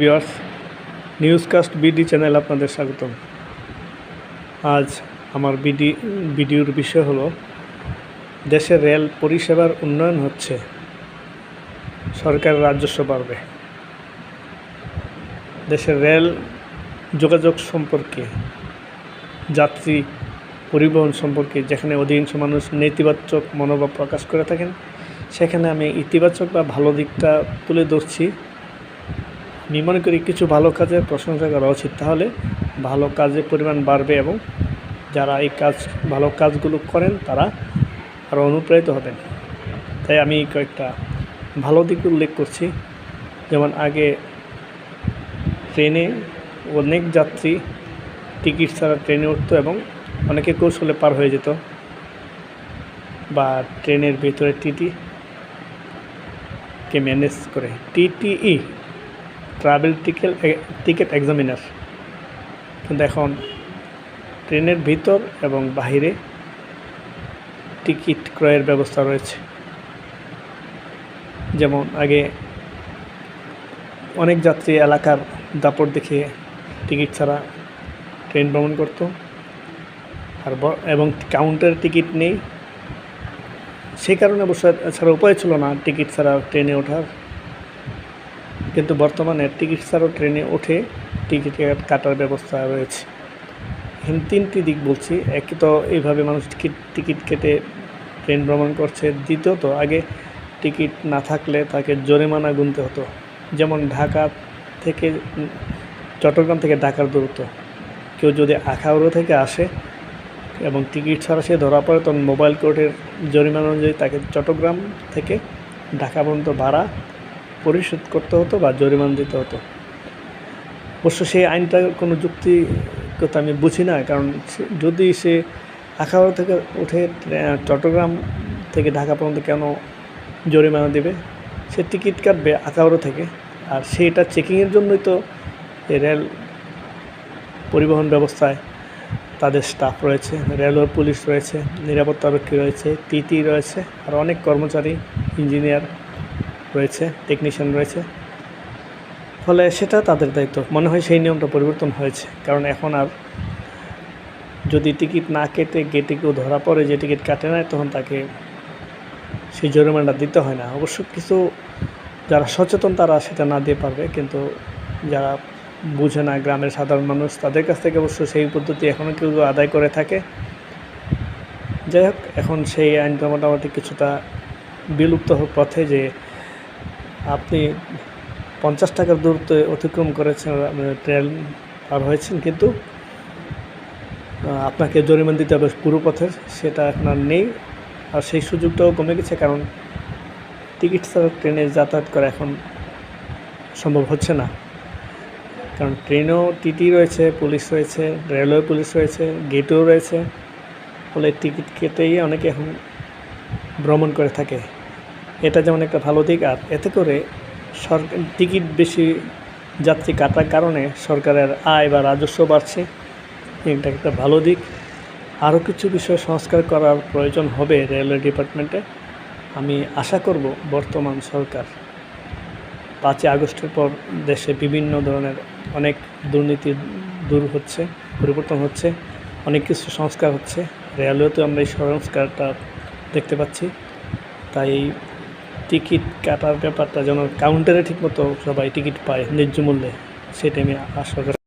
Viewers newscast BD channel আপনাদের স্বাগতম। আজ আমার বিডি ভিডিওর বিষয় হলো, দেশের রেল পরিষেবার উন্নয়ন হচ্ছে সরকারের রাজস্ব বাড়বে দেশের রেল যোগাযোগ সম্পর্কে, যাত্রী পরিবহন সম্পর্কে, যেখানে অধিকাংশ মানুষ নেতিবাচক মনোভাব প্রকাশ করে থাকেন, সেখানে আমি ইতিবাচক বা ভালো দিকটা তুলে ধরছি। আমি মনে করি কিছু ভালো কাজের প্রশংসা করা উচিত। তাহলে ভালো কাজের পরিমাণ বাড়বে এবং যারা এই কাজ, ভালো কাজগুলো করেন তারা আরও অনুপ্রাণিত হবেন। তাই আমি কয়েকটা ভালো দিক উল্লেখ করছি। যেমন আগে ট্রেনে অনেক যাত্রী টিকিট ছাড়া ট্রেনে উঠতো এবং অনেকে কৌশলে পার হয়ে যেত। বা ট্রেনের ভেতরে টিটি কে ম্যানেজ করে। TTE travel ticket ticket examiner কিন্তু এখন ট্রেনের ভিতর এবং বাহিরে টিকিট ক্রয়ের ব্যবস্থা রয়েছে। যেমন আগে অনেক যাত্রী এলাকার দাপট দেখে টিকিট ছাড়া ট্রেন ভ্রমণ করত। আর এবং কাউন্টার টিকিট নেই। সেই কারণে অবশ্য ছাড়া উপায় ছিল না টিকিট ছাড়া ট্রেনে ওঠার। কিন্তু বর্তমানে টিকিট ছাড়াও ট্রেনে উঠে টিকিট কাটার ব্যবস্থা রয়েছে। তিনটি দিক বলছি। এক তো এইভাবে মানুষ টিকিট টিকিট কেটে ট্রেন ভ্রমণ করছে। দ্বিতীয়ত, আগে টিকিট না থাকলে তাকে জরিমানা গুনতে হতো। যেমন ঢাকা থেকে, চট্টগ্রাম থেকে ঢাকার দূরত্ব। কেউ যদি আখাউড়ো থেকে আসে এবং টিকিট ছাড়া সে ধরা পড়ে, তখন মোবাইল কোর্টের জরিমানা অনুযায়ী তাকে চট্টগ্রাম থেকে ঢাকা পর্যন্ত ভাড়া পরিশোধ করতে হতো বা জরিমানা দিতে হতো। অবশ্য সেই আইনটার কোনো যুক্তি যুক্তিগত আমি বুঝি না, কারণ যদি সে আখাউড়া থেকে উঠে চট্টগ্রাম থেকে ঢাকা পর্যন্ত কেন জরিমানা দেবে? সে টিকিট কাটবে আখাউড়া থেকে, আর সেটা চেকিংয়ের জন্যই তো রেল পরিবহন ব্যবস্থায় তাদের স্টাফ রয়েছে, রেলওয়ে পুলিশ রয়েছে নিরাপত্তারক্ষী রয়েছে টিটি রয়েছে, আর অনেক কর্মচারী ইঞ্জিনিয়ার রয়েছে টেকনিশিয়ান রয়েছে। ফলে সেটা তাদের দায়িত্ব। মনে হয় সেই নিয়মটা পরিবর্তন হয়েছে। কারণ এখন আর যদি টিকিট না কেটে গেটে কেউ ধরা পড়ে, যে টিকিট কাটে না, তখন তাকে সেই জরিমানাটা দিতে হয় না। অবশ্য কিছু যারা সচেতন, তারা সেটা না দিয়ে পারবে। কিন্তু যারা বুঝে না, গ্রামের সাধারণ মানুষ, তাদের কাছ থেকে অবশ্য সেই পদ্ধতি এখনও কেউ আদায় করে থাকে। যাই হোক, এখন সেই আইনটা মোটামুটি কিছুটা বিলুপ্ত পথে যে আপনি পঞ্চাশ টাকার দূরত্ব অতিক্রম করেছেন মানে ট্রেন পার হয়েছেন, কিন্তু আপনাকে জরিমান দিতে হবে পুরো পথের, সেটা এখন আর নেই। আর সেই সুযোগটাও কমে গেছে, কারণ টিকিট ছাড়া ট্রেনে যাতায়াত করা এখন সম্ভব হচ্ছে না। কারণ ট্রেনেও টিটি রয়েছে, পুলিশ রয়েছে, রেলওয়ে পুলিশ রয়েছে, গেটও রয়েছে, ফলে টিকিট কেটেই অনেকে এখন ভ্রমণ করে থাকে। এটা যেমন একটা ভালো দিক, আর এতে করে সরকার টিকিট বেশি যাত্রী কাটার কারণে সরকারের আয় বা রাজস্ব বাড়ছে। এটা একটা ভালো দিক। আরও কিছু বিষয় সংস্কার করার প্রয়োজন হবে রেলওয়ে ডিপার্টমেন্টে। আমি আশা করব বর্তমান সরকার পাঁচই আগস্টের পর দেশে বিভিন্ন ধরনের অনেক দুর্নীতি দূর হচ্ছে, পরিবর্তন হচ্ছে, অনেক কিছু সংস্কার হচ্ছে। রেলওয়েতেও আমরা এই সংস্কারটা দেখতে পাচ্ছি। তাই টিকিট কাটার ব্যাপারটা যেন কাউন্টারে ঠিকমতো সবাই টিকিট পায়, ন্যায্য মূল্যে সেটা আমি আশা করি